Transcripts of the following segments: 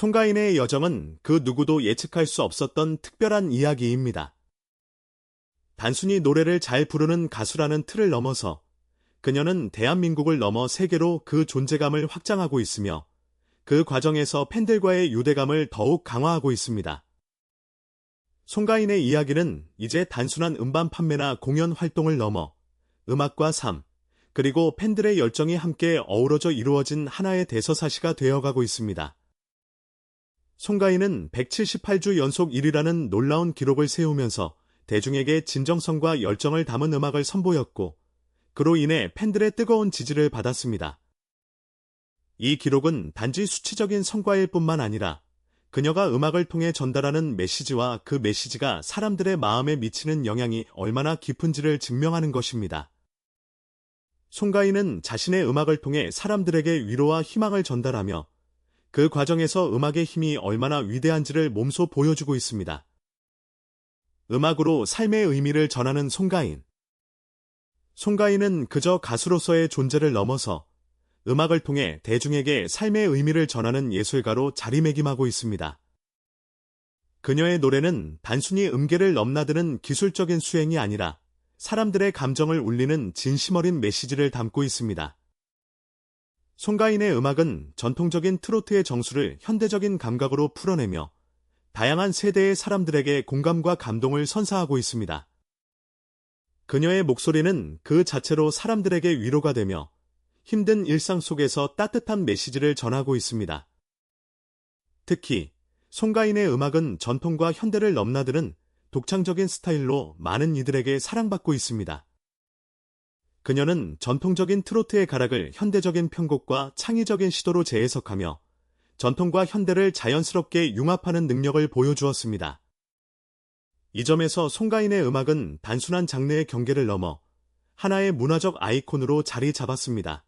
송가인의 여정은 그 누구도 예측할 수 없었던 특별한 이야기입니다. 단순히 노래를 잘 부르는 가수라는 틀을 넘어서 그녀는 대한민국을 넘어 세계로 그 존재감을 확장하고 있으며 그 과정에서 팬들과의 유대감을 더욱 강화하고 있습니다. 송가인의 이야기는 이제 단순한 음반 판매나 공연 활동을 넘어 음악과 삶, 그리고 팬들의 열정이 함께 어우러져 이루어진 하나의 대서사시가 되어가고 있습니다. 송가인은 178주 연속 1위라는 놀라운 기록을 세우면서 대중에게 진정성과 열정을 담은 음악을 선보였고, 그로 인해 팬들의 뜨거운 지지를 받았습니다. 이 기록은 단지 수치적인 성과일 뿐만 아니라 그녀가 음악을 통해 전달하는 메시지와 그 메시지가 사람들의 마음에 미치는 영향이 얼마나 깊은지를 증명하는 것입니다. 송가인은 자신의 음악을 통해 사람들에게 위로와 희망을 전달하며 그 과정에서 음악의 힘이 얼마나 위대한지를 몸소 보여주고 있습니다. 음악으로 삶의 의미를 전하는 송가인. 송가인은 그저 가수로서의 존재를 넘어서 음악을 통해 대중에게 삶의 의미를 전하는 예술가로 자리매김하고 있습니다. 그녀의 노래는 단순히 음계를 넘나드는 기술적인 수행이 아니라 사람들의 감정을 울리는 진심 어린 메시지를 담고 있습니다. 송가인의 음악은 전통적인 트로트의 정수를 현대적인 감각으로 풀어내며 다양한 세대의 사람들에게 공감과 감동을 선사하고 있습니다. 그녀의 목소리는 그 자체로 사람들에게 위로가 되며 힘든 일상 속에서 따뜻한 메시지를 전하고 있습니다. 특히 송가인의 음악은 전통과 현대를 넘나드는 독창적인 스타일로 많은 이들에게 사랑받고 있습니다. 그녀는 전통적인 트로트의 가락을 현대적인 편곡과 창의적인 시도로 재해석하며 전통과 현대를 자연스럽게 융합하는 능력을 보여주었습니다. 이 점에서 송가인의 음악은 단순한 장르의 경계를 넘어 하나의 문화적 아이콘으로 자리 잡았습니다.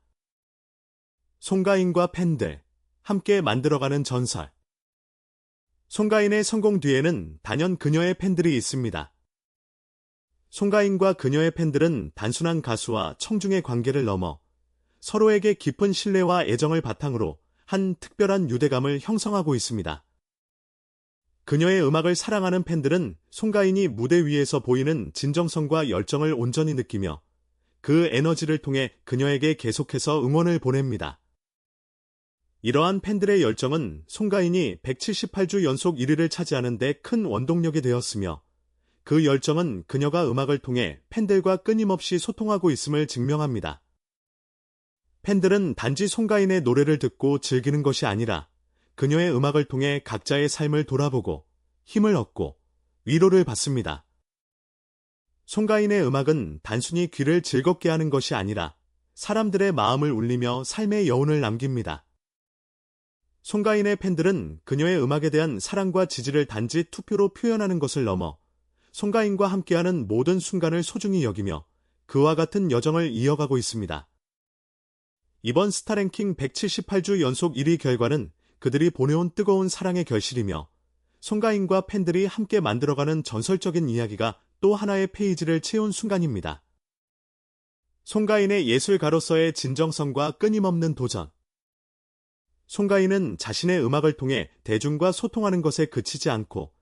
송가인과 팬들, 함께 만들어가는 전설. 송가인의 성공 뒤에는 단연 그녀의 팬들이 있습니다. 송가인과 그녀의 팬들은 단순한 가수와 청중의 관계를 넘어 서로에게 깊은 신뢰와 애정을 바탕으로 한 특별한 유대감을 형성하고 있습니다. 그녀의 음악을 사랑하는 팬들은 송가인이 무대 위에서 보이는 진정성과 열정을 온전히 느끼며 그 에너지를 통해 그녀에게 계속해서 응원을 보냅니다. 이러한 팬들의 열정은 송가인이 178주 연속 1위를 차지하는 데 큰 원동력이 되었으며 그 열정은 그녀가 음악을 통해 팬들과 끊임없이 소통하고 있음을 증명합니다. 팬들은 단지 송가인의 노래를 듣고 즐기는 것이 아니라 그녀의 음악을 통해 각자의 삶을 돌아보고 힘을 얻고 위로를 받습니다. 송가인의 음악은 단순히 귀를 즐겁게 하는 것이 아니라 사람들의 마음을 울리며 삶의 여운을 남깁니다. 송가인의 팬들은 그녀의 음악에 대한 사랑과 지지를 단지 투표로 표현하는 것을 넘어 송가인과 함께하는 모든 순간을 소중히 여기며 그와 같은 여정을 이어가고 있습니다. 이번 스타랭킹 178주 연속 1위 결과는 그들이 보내온 뜨거운 사랑의 결실이며 송가인과 팬들이 함께 만들어가는 전설적인 이야기가 또 하나의 페이지를 채운 순간입니다. 송가인의 예술가로서의 진정성과 끊임없는 도전. 송가인은 자신의 음악을 통해 대중과 소통하는 것에 그치지 않고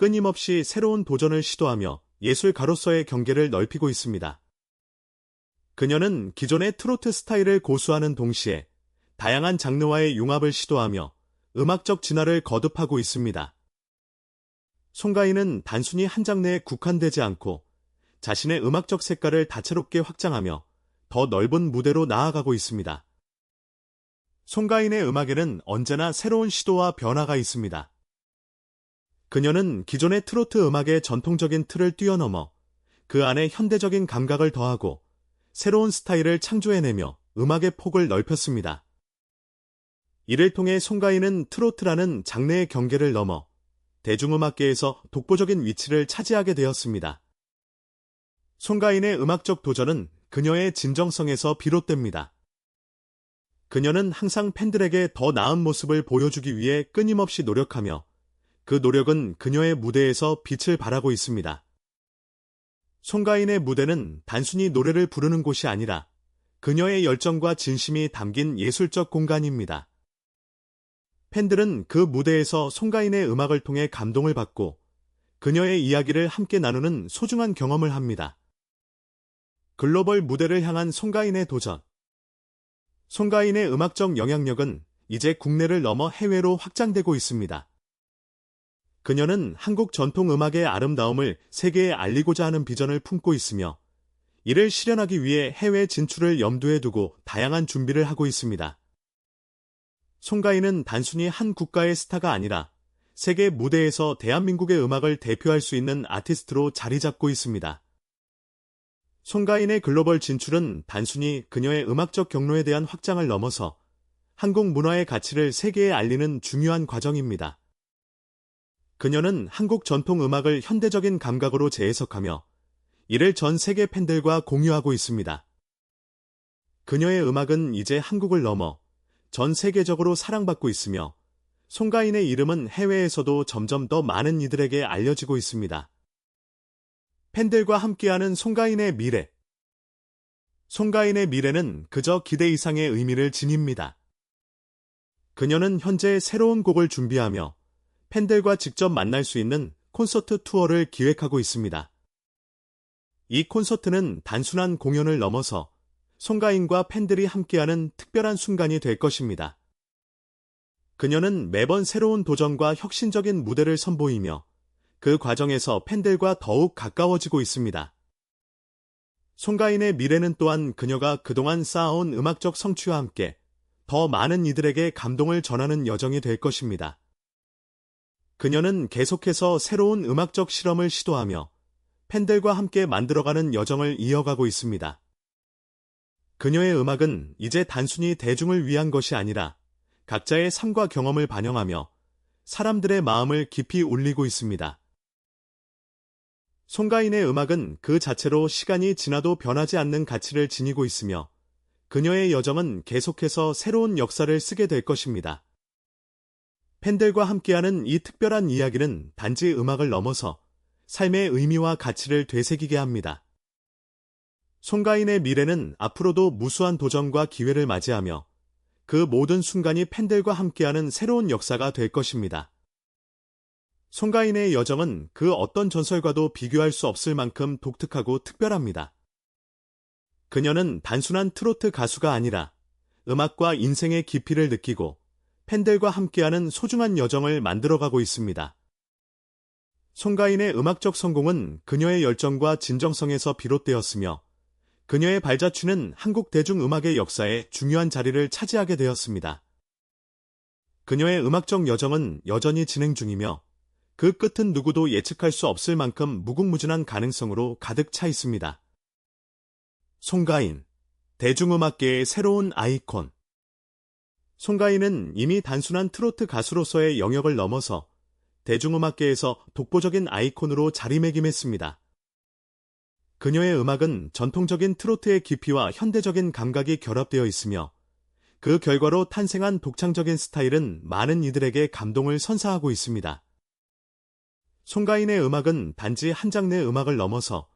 끊임없이 새로운 도전을 시도하며 예술가로서의 경계를 넓히고 있습니다. 그녀는 기존의 트로트 스타일을 고수하는 동시에 다양한 장르와의 융합을 시도하며 음악적 진화를 거듭하고 있습니다. 송가인은 단순히 한 장르에 국한되지 않고 자신의 음악적 색깔을 다채롭게 확장하며 더 넓은 무대로 나아가고 있습니다. 송가인의 음악에는 언제나 새로운 시도와 변화가 있습니다. 그녀는 기존의 트로트 음악의 전통적인 틀을 뛰어넘어 그 안에 현대적인 감각을 더하고 새로운 스타일을 창조해내며 음악의 폭을 넓혔습니다. 이를 통해 송가인은 트로트라는 장르의 경계를 넘어 대중음악계에서 독보적인 위치를 차지하게 되었습니다. 송가인의 음악적 도전은 그녀의 진정성에서 비롯됩니다. 그녀는 항상 팬들에게 더 나은 모습을 보여주기 위해 끊임없이 노력하며 그 노력은 그녀의 무대에서 빛을 발하고 있습니다. 송가인의 무대는 단순히 노래를 부르는 곳이 아니라 그녀의 열정과 진심이 담긴 예술적 공간입니다. 팬들은 그 무대에서 송가인의 음악을 통해 감동을 받고 그녀의 이야기를 함께 나누는 소중한 경험을 합니다. 글로벌 무대를 향한 송가인의 도전. 송가인의 음악적 영향력은 이제 국내를 넘어 해외로 확장되고 있습니다. 그녀는 한국 전통 음악의 아름다움을 세계에 알리고자 하는 비전을 품고 있으며 이를 실현하기 위해 해외 진출을 염두에 두고 다양한 준비를 하고 있습니다. 송가인은 단순히 한 국가의 스타가 아니라 세계 무대에서 대한민국의 음악을 대표할 수 있는 아티스트로 자리 잡고 있습니다. 송가인의 글로벌 진출은 단순히 그녀의 음악적 경로에 대한 확장을 넘어서 한국 문화의 가치를 세계에 알리는 중요한 과정입니다. 그녀는 한국 전통 음악을 현대적인 감각으로 재해석하며 이를 전 세계 팬들과 공유하고 있습니다. 그녀의 음악은 이제 한국을 넘어 전 세계적으로 사랑받고 있으며 송가인의 이름은 해외에서도 점점 더 많은 이들에게 알려지고 있습니다. 팬들과 함께하는 송가인의 미래 송가인의 미래는 그저 기대 이상의 의미를 지닙니다. 그녀는 현재 새로운 곡을 준비하며 팬들과 직접 만날 수 있는 콘서트 투어를 기획하고 있습니다. 이 콘서트는 단순한 공연을 넘어서 송가인과 팬들이 함께하는 특별한 순간이 될 것입니다. 그녀는 매번 새로운 도전과 혁신적인 무대를 선보이며 그 과정에서 팬들과 더욱 가까워지고 있습니다. 송가인의 미래는 또한 그녀가 그동안 쌓아온 음악적 성취와 함께 더 많은 이들에게 감동을 전하는 여정이 될 것입니다. 그녀는 계속해서 새로운 음악적 실험을 시도하며 팬들과 함께 만들어가는 여정을 이어가고 있습니다. 그녀의 음악은 이제 단순히 대중을 위한 것이 아니라 각자의 삶과 경험을 반영하며 사람들의 마음을 깊이 울리고 있습니다. 송가인의 음악은 그 자체로 시간이 지나도 변하지 않는 가치를 지니고 있으며 그녀의 여정은 계속해서 새로운 역사를 쓰게 될 것입니다. 팬들과 함께하는 이 특별한 이야기는 단지 음악을 넘어서 삶의 의미와 가치를 되새기게 합니다. 송가인의 미래는 앞으로도 무수한 도전과 기회를 맞이하며 그 모든 순간이 팬들과 함께하는 새로운 역사가 될 것입니다. 송가인의 여정은 그 어떤 전설과도 비교할 수 없을 만큼 독특하고 특별합니다. 그녀는 단순한 트로트 가수가 아니라 음악과 인생의 깊이를 느끼고 팬들과 함께하는 소중한 여정을 만들어가고 있습니다. 송가인의 음악적 성공은 그녀의 열정과 진정성에서 비롯되었으며 그녀의 발자취는 한국 대중음악의 역사에 중요한 자리를 차지하게 되었습니다. 그녀의 음악적 여정은 여전히 진행 중이며 그 끝은 누구도 예측할 수 없을 만큼 무궁무진한 가능성으로 가득 차 있습니다. 송가인, 대중음악계의 새로운 아이콘. 송가인은 이미 단순한 트로트 가수로서의 영역을 넘어서 대중음악계에서 독보적인 아이콘으로 자리매김했습니다. 그녀의 음악은 전통적인 트로트의 깊이와 현대적인 감각이 결합되어 있으며 그 결과로 탄생한 독창적인 스타일은 많은 이들에게 감동을 선사하고 있습니다. 송가인의 음악은 단지 한 장르의 음악을 넘어서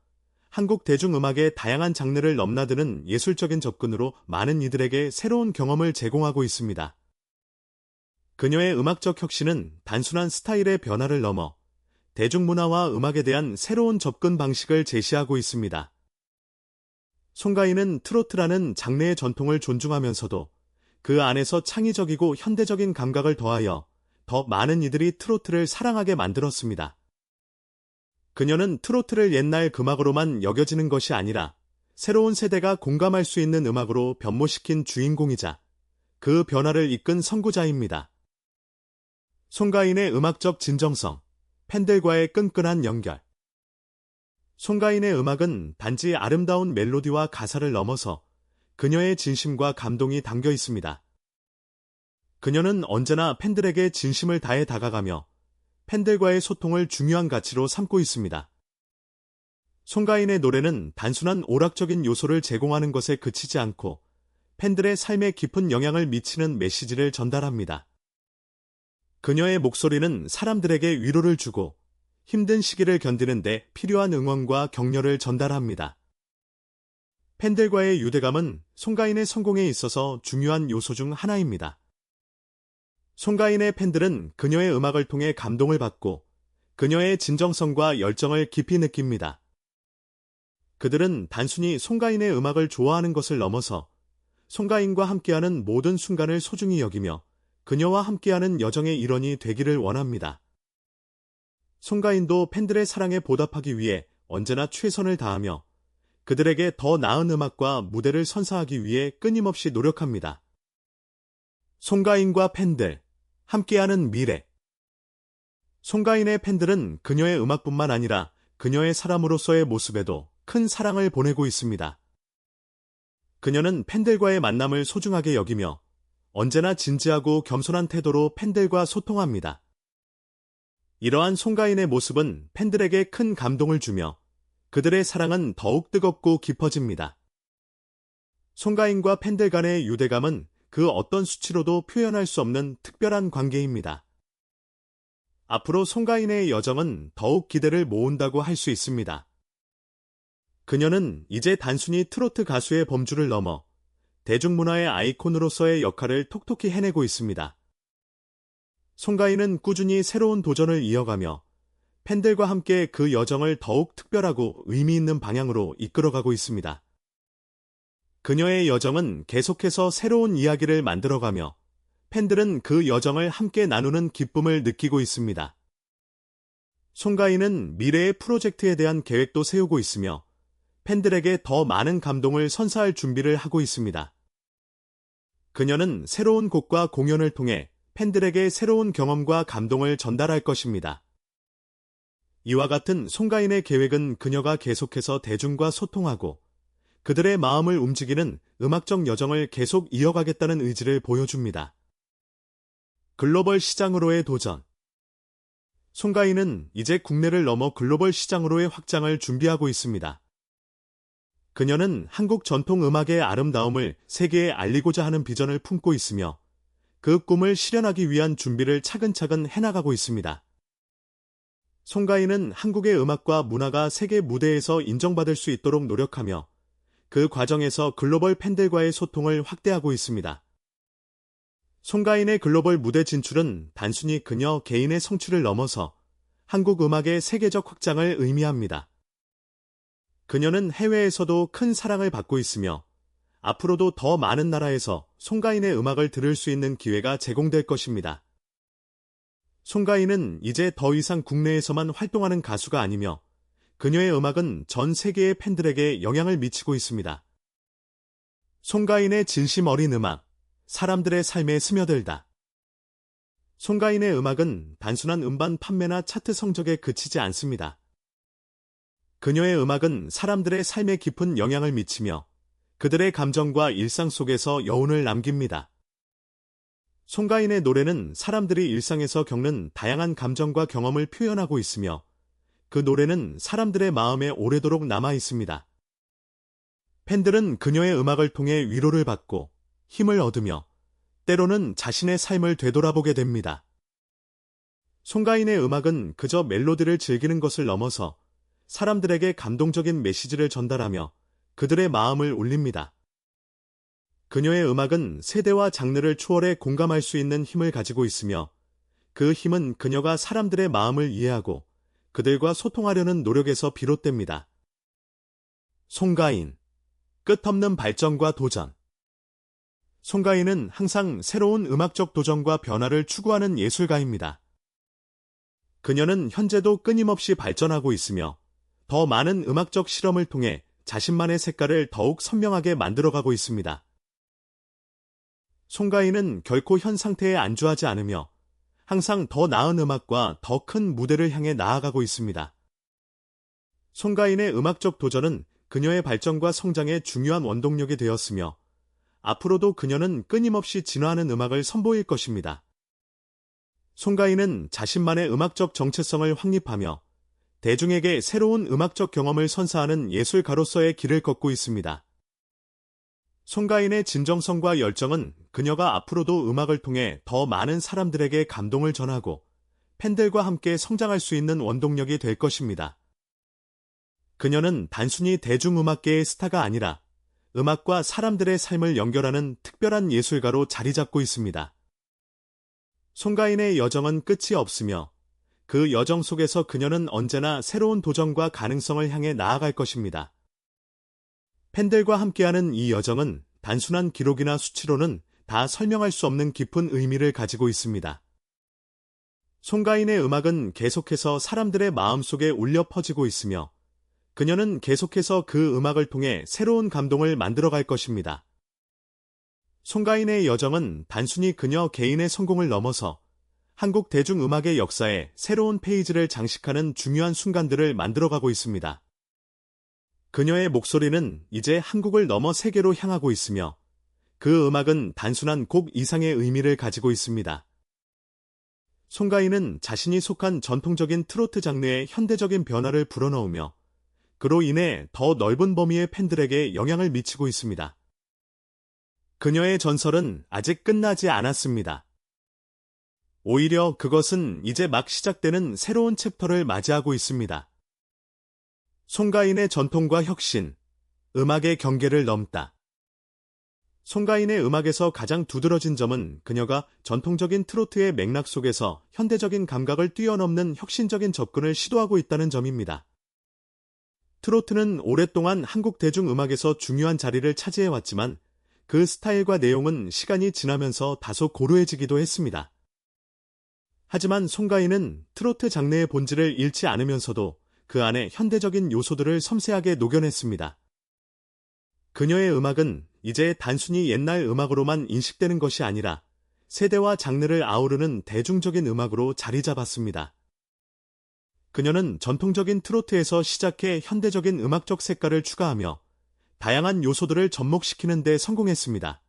한국 대중음악의 다양한 장르를 넘나드는 예술적인 접근으로 많은 이들에게 새로운 경험을 제공하고 있습니다. 그녀의 음악적 혁신은 단순한 스타일의 변화를 넘어 대중문화와 음악에 대한 새로운 접근 방식을 제시하고 있습니다. 송가인은 트로트라는 장르의 전통을 존중하면서도 그 안에서 창의적이고 현대적인 감각을 더하여 더 많은 이들이 트로트를 사랑하게 만들었습니다. 그녀는 트로트를 옛날 금악으로만 여겨지는 것이 아니라 새로운 세대가 공감할 수 있는 음악으로 변모시킨 주인공이자 그 변화를 이끈 선구자입니다. 송가인의 음악적 진정성, 팬들과의 끈끈한 연결. 송가인의 음악은 단지 아름다운 멜로디와 가사를 넘어서 그녀의 진심과 감동이 담겨 있습니다. 그녀는 언제나 팬들에게 진심을 다해 다가가며 팬들과의 소통을 중요한 가치로 삼고 있습니다. 송가인의 노래는 단순한 오락적인 요소를 제공하는 것에 그치지 않고 팬들의 삶에 깊은 영향을 미치는 메시지를 전달합니다. 그녀의 목소리는 사람들에게 위로를 주고 힘든 시기를 견디는데 필요한 응원과 격려를 전달합니다. 팬들과의 유대감은 송가인의 성공에 있어서 중요한 요소 중 하나입니다. 송가인의 팬들은 그녀의 음악을 통해 감동을 받고 그녀의 진정성과 열정을 깊이 느낍니다. 그들은 단순히 송가인의 음악을 좋아하는 것을 넘어서 송가인과 함께하는 모든 순간을 소중히 여기며 그녀와 함께하는 여정의 일원이 되기를 원합니다. 송가인도 팬들의 사랑에 보답하기 위해 언제나 최선을 다하며 그들에게 더 나은 음악과 무대를 선사하기 위해 끊임없이 노력합니다. 송가인과 팬들, 함께하는 미래. 송가인의 팬들은 그녀의 음악뿐만 아니라 그녀의 사람으로서의 모습에도 큰 사랑을 보내고 있습니다. 그녀는 팬들과의 만남을 소중하게 여기며 언제나 진지하고 겸손한 태도로 팬들과 소통합니다. 이러한 송가인의 모습은 팬들에게 큰 감동을 주며 그들의 사랑은 더욱 뜨겁고 깊어집니다. 송가인과 팬들 간의 유대감은 그 어떤 수치로도 표현할 수 없는 특별한 관계입니다. 앞으로 송가인의 여정은 더욱 기대를 모은다고 할 수 있습니다. 그녀는 이제 단순히 트로트 가수의 범주를 넘어 대중문화의 아이콘으로서의 역할을 톡톡히 해내고 있습니다. 송가인은 꾸준히 새로운 도전을 이어가며 팬들과 함께 그 여정을 더욱 특별하고 의미 있는 방향으로 이끌어가고 있습니다. 그녀의 여정은 계속해서 새로운 이야기를 만들어가며 팬들은 그 여정을 함께 나누는 기쁨을 느끼고 있습니다. 송가인은 미래의 프로젝트에 대한 계획도 세우고 있으며 팬들에게 더 많은 감동을 선사할 준비를 하고 있습니다. 그녀는 새로운 곡과 공연을 통해 팬들에게 새로운 경험과 감동을 전달할 것입니다. 이와 같은 송가인의 계획은 그녀가 계속해서 대중과 소통하고 그들의 마음을 움직이는 음악적 여정을 계속 이어가겠다는 의지를 보여줍니다. 글로벌 시장으로의 도전 송가인은 이제 국내를 넘어 글로벌 시장으로의 확장을 준비하고 있습니다. 그녀는 한국 전통 음악의 아름다움을 세계에 알리고자 하는 비전을 품고 있으며 그 꿈을 실현하기 위한 준비를 차근차근 해나가고 있습니다. 송가인은 한국의 음악과 문화가 세계 무대에서 인정받을 수 있도록 노력하며 그 과정에서 글로벌 팬들과의 소통을 확대하고 있습니다. 송가인의 글로벌 무대 진출은 단순히 그녀 개인의 성취를 넘어서 한국 음악의 세계적 확장을 의미합니다. 그녀는 해외에서도 큰 사랑을 받고 있으며 앞으로도 더 많은 나라에서 송가인의 음악을 들을 수 있는 기회가 제공될 것입니다. 송가인은 이제 더 이상 국내에서만 활동하는 가수가 아니며 그녀의 음악은 전 세계의 팬들에게 영향을 미치고 있습니다. 송가인의 진심 어린 음악, 사람들의 삶에 스며들다. 송가인의 음악은 단순한 음반 판매나 차트 성적에 그치지 않습니다. 그녀의 음악은 사람들의 삶에 깊은 영향을 미치며 그들의 감정과 일상 속에서 여운을 남깁니다. 송가인의 노래는 사람들이 일상에서 겪는 다양한 감정과 경험을 표현하고 있으며 그 노래는 사람들의 마음에 오래도록 남아 있습니다. 팬들은 그녀의 음악을 통해 위로를 받고 힘을 얻으며 때로는 자신의 삶을 되돌아보게 됩니다. 송가인의 음악은 그저 멜로디를 즐기는 것을 넘어서 사람들에게 감동적인 메시지를 전달하며 그들의 마음을 울립니다. 그녀의 음악은 세대와 장르를 초월해 공감할 수 있는 힘을 가지고 있으며 그 힘은 그녀가 사람들의 마음을 이해하고 그들과 소통하려는 노력에서 비롯됩니다. 송가인 끝없는 발전과 도전 송가인은 항상 새로운 음악적 도전과 변화를 추구하는 예술가입니다. 그녀는 현재도 끊임없이 발전하고 있으며 더 많은 음악적 실험을 통해 자신만의 색깔을 더욱 선명하게 만들어가고 있습니다. 송가인은 결코 현 상태에 안주하지 않으며 항상 더 나은 음악과 더 큰 무대를 향해 나아가고 있습니다. 송가인의 음악적 도전은 그녀의 발전과 성장의 중요한 원동력이 되었으며 앞으로도 그녀는 끊임없이 진화하는 음악을 선보일 것입니다. 송가인은 자신만의 음악적 정체성을 확립하며 대중에게 새로운 음악적 경험을 선사하는 예술가로서의 길을 걷고 있습니다. 송가인의 진정성과 열정은 그녀가 앞으로도 음악을 통해 더 많은 사람들에게 감동을 전하고 팬들과 함께 성장할 수 있는 원동력이 될 것입니다. 그녀는 단순히 대중음악계의 스타가 아니라 음악과 사람들의 삶을 연결하는 특별한 예술가로 자리 잡고 있습니다. 송가인의 여정은 끝이 없으며 그 여정 속에서 그녀는 언제나 새로운 도전과 가능성을 향해 나아갈 것입니다. 팬들과 함께하는 이 여정은 단순한 기록이나 수치로는 다 설명할 수 없는 깊은 의미를 가지고 있습니다. 송가인의 음악은 계속해서 사람들의 마음속에 울려 퍼지고 있으며 그녀는 계속해서 그 음악을 통해 새로운 감동을 만들어갈 것입니다. 송가인의 여정은 단순히 그녀 개인의 성공을 넘어서 한국 대중음악의 역사에 새로운 페이지를 장식하는 중요한 순간들을 만들어가고 있습니다. 그녀의 목소리는 이제 한국을 넘어 세계로 향하고 있으며 그 음악은 단순한 곡 이상의 의미를 가지고 있습니다. 송가인은 자신이 속한 전통적인 트로트 장르의 현대적인 변화를 불어넣으며 그로 인해 더 넓은 범위의 팬들에게 영향을 미치고 있습니다. 그녀의 전설은 아직 끝나지 않았습니다. 오히려 그것은 이제 막 시작되는 새로운 챕터를 맞이하고 있습니다. 송가인의 전통과 혁신, 음악의 경계를 넘다. 송가인의 음악에서 가장 두드러진 점은 그녀가 전통적인 트로트의 맥락 속에서 현대적인 감각을 뛰어넘는 혁신적인 접근을 시도하고 있다는 점입니다. 트로트는 오랫동안 한국 대중음악에서 중요한 자리를 차지해왔지만 그 스타일과 내용은 시간이 지나면서 다소 고루해지기도 했습니다. 하지만 송가인은 트로트 장르의 본질을 잃지 않으면서도 그 안에 현대적인 요소들을 섬세하게 녹여냈습니다. 그녀의 음악은 이제 단순히 옛날 음악으로만 인식되는 것이 아니라 세대와 장르를 아우르는 대중적인 음악으로 자리 잡았습니다. 그녀는 전통적인 트로트에서 시작해 현대적인 음악적 색깔을 추가하며 다양한 요소들을 접목시키는 데 성공했습니다.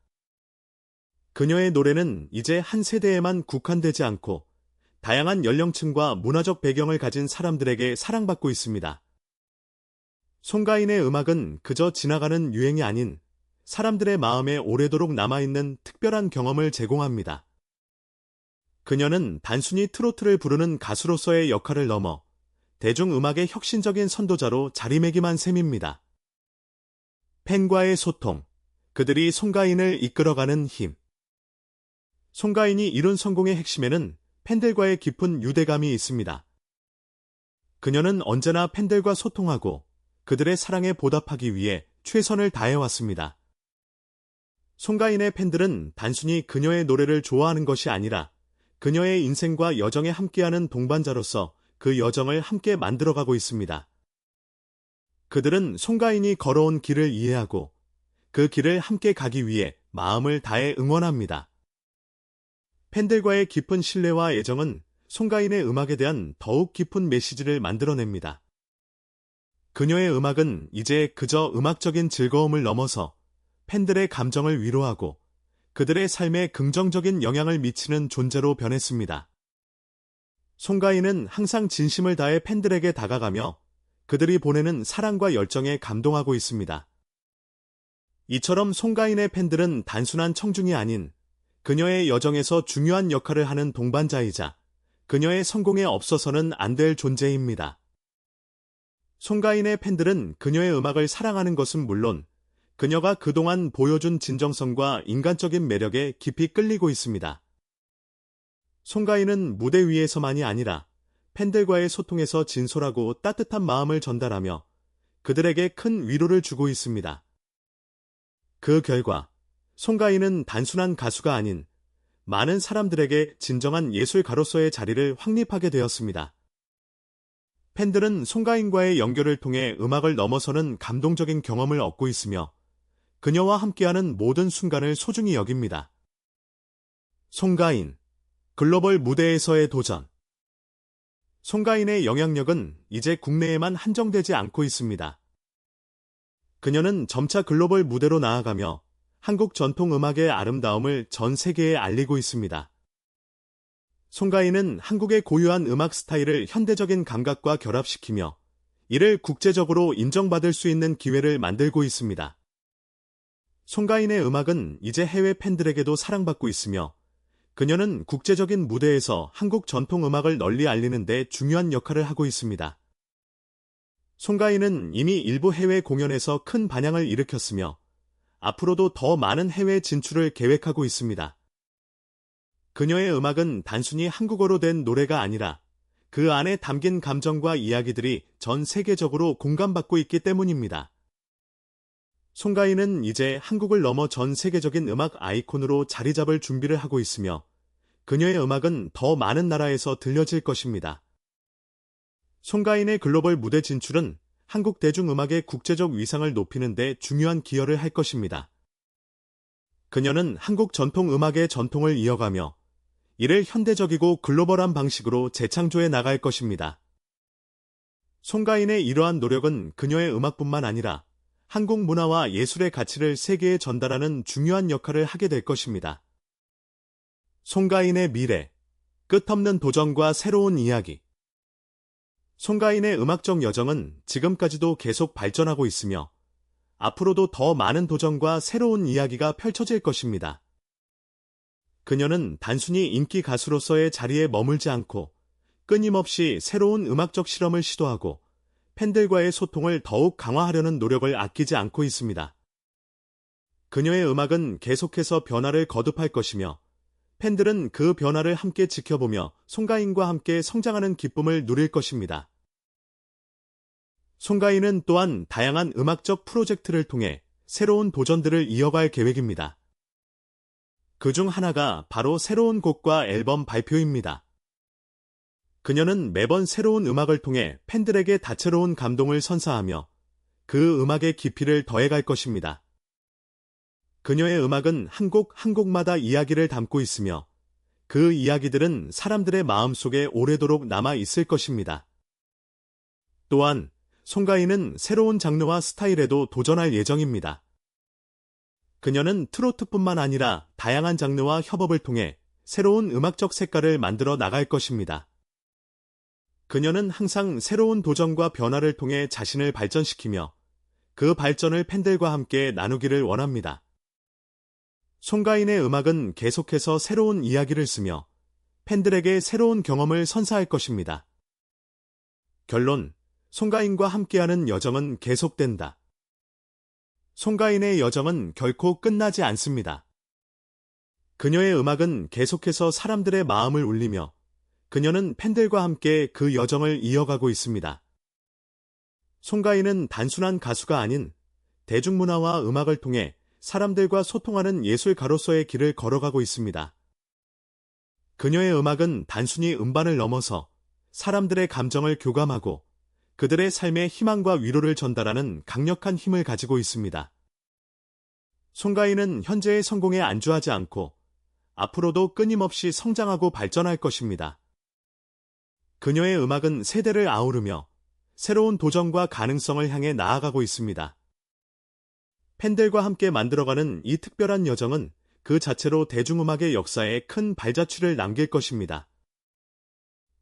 그녀의 노래는 이제 한 세대에만 국한되지 않고 다양한 연령층과 문화적 배경을 가진 사람들에게 사랑받고 있습니다. 송가인의 음악은 그저 지나가는 유행이 아닌 사람들의 마음에 오래도록 남아있는 특별한 경험을 제공합니다. 그녀는 단순히 트로트를 부르는 가수로서의 역할을 넘어 대중음악의 혁신적인 선도자로 자리매김한 셈입니다. 팬과의 소통, 그들이 송가인을 이끌어가는 힘. 송가인이 이룬 성공의 핵심에는 팬들과의 깊은 유대감이 있습니다. 그녀는 언제나 팬들과 소통하고 그들의 사랑에 보답하기 위해 최선을 다해왔습니다. 송가인의 팬들은 단순히 그녀의 노래를 좋아하는 것이 아니라 그녀의 인생과 여정에 함께하는 동반자로서 그 여정을 함께 만들어가고 있습니다. 그들은 송가인이 걸어온 길을 이해하고 그 길을 함께 가기 위해 마음을 다해 응원합니다. 팬들과의 깊은 신뢰와 애정은 송가인의 음악에 대한 더욱 깊은 메시지를 만들어냅니다. 그녀의 음악은 이제 그저 음악적인 즐거움을 넘어서 팬들의 감정을 위로하고 그들의 삶에 긍정적인 영향을 미치는 존재로 변했습니다. 송가인은 항상 진심을 다해 팬들에게 다가가며 그들이 보내는 사랑과 열정에 감동하고 있습니다. 이처럼 송가인의 팬들은 단순한 청중이 아닌 그녀의 여정에서 중요한 역할을 하는 동반자이자 그녀의 성공에 없어서는 안 될 존재입니다. 송가인의 팬들은 그녀의 음악을 사랑하는 것은 물론 그녀가 그동안 보여준 진정성과 인간적인 매력에 깊이 끌리고 있습니다. 송가인은 무대 위에서만이 아니라 팬들과의 소통에서 진솔하고 따뜻한 마음을 전달하며 그들에게 큰 위로를 주고 있습니다. 그 결과 송가인은 단순한 가수가 아닌 많은 사람들에게 진정한 예술가로서의 자리를 확립하게 되었습니다. 팬들은 송가인과의 연결을 통해 음악을 넘어서는 감동적인 경험을 얻고 있으며 그녀와 함께하는 모든 순간을 소중히 여깁니다. 송가인, 글로벌 무대에서의 도전. 송가인의 영향력은 이제 국내에만 한정되지 않고 있습니다. 그녀는 점차 글로벌 무대로 나아가며 한국 전통 음악의 아름다움을 전 세계에 알리고 있습니다. 송가인은 한국의 고유한 음악 스타일을 현대적인 감각과 결합시키며 이를 국제적으로 인정받을 수 있는 기회를 만들고 있습니다. 송가인의 음악은 이제 해외 팬들에게도 사랑받고 있으며 그녀는 국제적인 무대에서 한국 전통 음악을 널리 알리는 데 중요한 역할을 하고 있습니다. 송가인은 이미 일부 해외 공연에서 큰 반향을 일으켰으며 앞으로도 더 많은 해외 진출을 계획하고 있습니다. 그녀의 음악은 단순히 한국어로 된 노래가 아니라 그 안에 담긴 감정과 이야기들이 전 세계적으로 공감받고 있기 때문입니다. 송가인은 이제 한국을 넘어 전 세계적인 음악 아이콘으로 자리 잡을 준비를 하고 있으며 그녀의 음악은 더 많은 나라에서 들려질 것입니다. 송가인의 글로벌 무대 진출은 한국 대중음악의 국제적 위상을 높이는 데 중요한 기여를 할 것입니다. 그녀는 한국 전통 음악의 전통을 이어가며 이를 현대적이고 글로벌한 방식으로 재창조해 나갈 것입니다. 송가인의 이러한 노력은 그녀의 음악뿐만 아니라 한국 문화와 예술의 가치를 세계에 전달하는 중요한 역할을 하게 될 것입니다. 송가인의 미래, 끝없는 도전과 새로운 이야기. 송가인의 음악적 여정은 지금까지도 계속 발전하고 있으며 앞으로도 더 많은 도전과 새로운 이야기가 펼쳐질 것입니다. 그녀는 단순히 인기 가수로서의 자리에 머물지 않고 끊임없이 새로운 음악적 실험을 시도하고 팬들과의 소통을 더욱 강화하려는 노력을 아끼지 않고 있습니다. 그녀의 음악은 계속해서 변화를 거듭할 것이며 팬들은 그 변화를 함께 지켜보며 송가인과 함께 성장하는 기쁨을 누릴 것입니다. 송가인은 또한 다양한 음악적 프로젝트를 통해 새로운 도전들을 이어갈 계획입니다. 그 중 하나가 바로 새로운 곡과 앨범 발표입니다. 그녀는 매번 새로운 음악을 통해 팬들에게 다채로운 감동을 선사하며 그 음악의 깊이를 더해갈 것입니다. 그녀의 음악은 한 곡 한 곡마다 이야기를 담고 있으며 그 이야기들은 사람들의 마음속에 오래도록 남아 있을 것입니다. 또한 송가인은 새로운 장르와 스타일에도 도전할 예정입니다. 그녀는 트로트뿐만 아니라 다양한 장르와 협업을 통해 새로운 음악적 색깔을 만들어 나갈 것입니다. 그녀는 항상 새로운 도전과 변화를 통해 자신을 발전시키며 그 발전을 팬들과 함께 나누기를 원합니다. 송가인의 음악은 계속해서 새로운 이야기를 쓰며 팬들에게 새로운 경험을 선사할 것입니다. 결론, 송가인과 함께하는 여정은 계속된다. 송가인의 여정은 결코 끝나지 않습니다. 그녀의 음악은 계속해서 사람들의 마음을 울리며 그녀는 팬들과 함께 그 여정을 이어가고 있습니다. 송가인은 단순한 가수가 아닌 대중문화와 음악을 통해 사람들과 소통하는 예술가로서의 길을 걸어가고 있습니다. 그녀의 음악은 단순히 음반을 넘어서 사람들의 감정을 교감하고 그들의 삶에 희망과 위로를 전달하는 강력한 힘을 가지고 있습니다. 송가인은 현재의 성공에 안주하지 않고 앞으로도 끊임없이 성장하고 발전할 것입니다. 그녀의 음악은 세대를 아우르며 새로운 도전과 가능성을 향해 나아가고 있습니다. 팬들과 함께 만들어가는 이 특별한 여정은 그 자체로 대중음악의 역사에 큰 발자취를 남길 것입니다.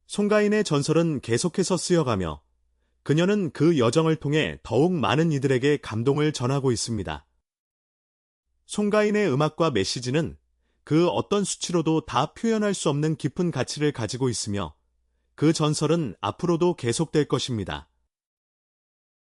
송가인의 전설은 계속해서 쓰여가며 그녀는 그 여정을 통해 더욱 많은 이들에게 감동을 전하고 있습니다. 송가인의 음악과 메시지는 그 어떤 수치로도 다 표현할 수 없는 깊은 가치를 가지고 있으며 그 전설은 앞으로도 계속될 것입니다.